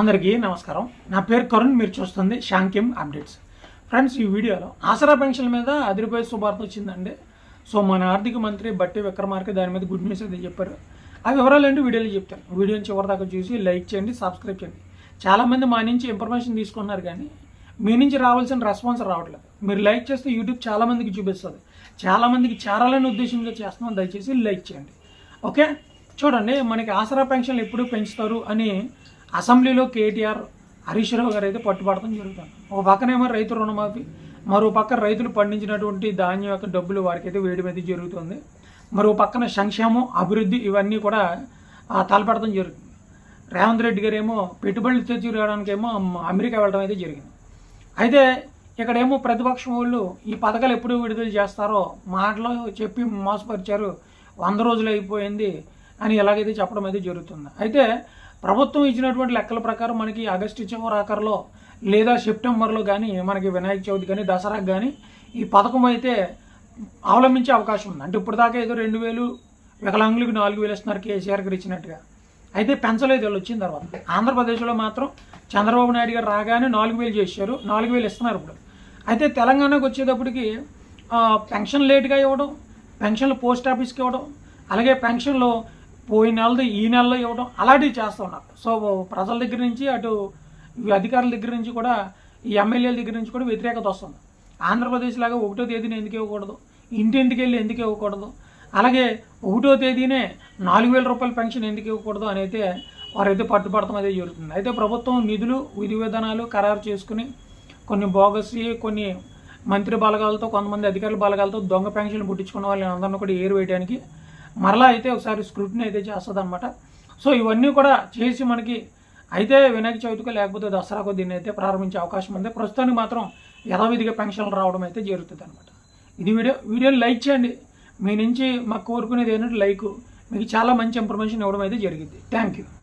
అందరికీ నమస్కారం. నా పేరు కరుణ్ మీరు చూస్తుంది శాంకిమ్ అప్డేట్స్. ఫ్రెండ్స్ ఈ వీడియోలో ఆసరా పెన్షన్ మీద అదిరిపోయే శుభార్త వచ్చిందండి. సో మన ఆర్థిక మంత్రి బట్టి విక్రమార్క దాని మీద గుడ్ న్యూస్ అయితే చెప్పారు. ఆ వివరాలు ఏంటి వీడియోలో చెప్తాను. వీడియోని చివరి దాకా చూసి లైక్ చేయండి సబ్స్క్రైబ్ చేయండి. చాలామంది మా నుంచి ఇన్ఫర్మేషన్ తీసుకున్నారు కానీ మీ నుంచి రావాల్సిన రెస్పాన్స్ రావట్లేదు. మీరు లైక్ చేస్తే యూట్యూబ్ చాలామందికి చూపిస్తుంది. చాలామందికి చేరాలని ఉద్దేశంగా చేస్తున్నాం. దయచేసి లైక్ చేయండి. ఓకే? చూడండి మనకి ఆసరా పెన్షన్లు ఎప్పుడు పెంచుతారు అని అసెంబ్లీలో కేటీఆర్ హరీష్ రావు గారు అయితే పట్టుబడటం జరుగుతుంది ఒక పక్కనేమో రైతు రుణమాఫీ మరో పక్క రైతులు పండించినటువంటి ధాన్యం యొక్క డబ్బులు వారికి అయితే వేయడం అయితే జరుగుతుంది. మరో పక్కన సంక్షేమం అభివృద్ధి ఇవన్నీ కూడా తలపెడటం జరుగుతుంది. రేవంత్ రెడ్డి గారు ఏమో పెట్టుబడులు తెచ్చుకోవడానికి ఏమో అమెరికా వెళ్ళడం అయితే జరిగింది. అయితే ఇక్కడేమో ప్రతిపక్షం వాళ్ళు ఈ పథకాలు ఎప్పుడు విడుదల చేస్తారో మాటలో చెప్పి మోసపరిచారు వంద రోజులు అయిపోయింది అని ఎలాగైతే చెప్పడం అయితే జరుగుతుంది. అయితే ప్రభుత్వం ఇచ్చినటువంటి లెక్కల ప్రకారం మనకి ఆగస్టు చివరి ఆఖరిలో లేదా సెప్టెంబర్లో కానీ మనకి వినాయక చవితి కానీ దసరాకు కానీ ఈ పథకం అయితే అవలంబించే అవకాశం ఉంది. అంటే ఇప్పుడు దాకా ఏదో రెండు వేలు వికలాంగులకు నాలుగు వేలు ఇస్తున్నారు కేసీఆర్ గారు ఇచ్చినట్టుగా. అయితే పెంచలేదు వీళ్ళు వచ్చిన తర్వాత. ఆంధ్రప్రదేశ్లో మాత్రం చంద్రబాబు నాయుడు గారు రాగానే నాలుగు వేలు చేశారు. నాలుగు వేలు ఇస్తున్నారు ఇప్పుడు. అయితే తెలంగాణకు వచ్చేటప్పటికి పెన్షన్ లేట్గా ఇవ్వడం పెన్షన్లు పోస్ట్ ఆఫీస్కి ఇవ్వడం అలాగే పెన్షన్లో పోయిన నెలది ఈ నెలలో ఇవ్వడం అలాంటివి చేస్తూ ఉన్నారు. సో ప్రజల దగ్గర నుంచి అటు అధికారుల దగ్గర నుంచి కూడా ఈ ఎమ్మెల్యేల దగ్గర నుంచి కూడా వ్యతిరేకత వస్తుంది. ఆంధ్రప్రదేశ్ లాగా ఒకటో తేదీన ఎందుకు ఇవ్వకూడదు? ఇంటింటికి వెళ్ళి ఎందుకు ఇవ్వకూడదు? అలాగే ఒకటో తేదీనే నాలుగు వేల రూపాయల పెన్షన్ ఎందుకు ఇవ్వకూడదు అని అయితే వారైతే పట్టుబడతాం అయితే జరుగుతుంది. అయితే ప్రభుత్వం నిధులు విధి విధానాలు ఖరారు చేసుకుని కొన్ని బోగస్ కొన్ని మంత్రి బలగాలతో కొంతమంది అధికారుల బలగాలతో దొంగ పెన్షన్లు పుట్టించుకున్న వాళ్ళని అందరిని కూడా ఏరు వేయడానికి మరలా అయితే ఒకసారి స్క్రూటిని అయితే చేస్తుంది అనమాట సో ఇవన్నీ కూడా చేసి మనకి అయితే వినాయక చవితికో లేకపోతే దసరాకో దీన్ని అయితే ప్రారంభించే అవకాశం ఉంది. ప్రస్తుతానికి మాత్రం యథావిధిగా పెన్షన్లు రావడం అయితే జరుగుతుంది అనమాట ఇది వీడియో వీడియోని లైక్ చేయండి. మీ నుంచి మాకు కోరుకునేది ఏంటంటే లైక్. మీకు చాలా మంచి ఇన్ఫర్మేషన్ ఇవ్వడం అయితే జరిగింది. Thank you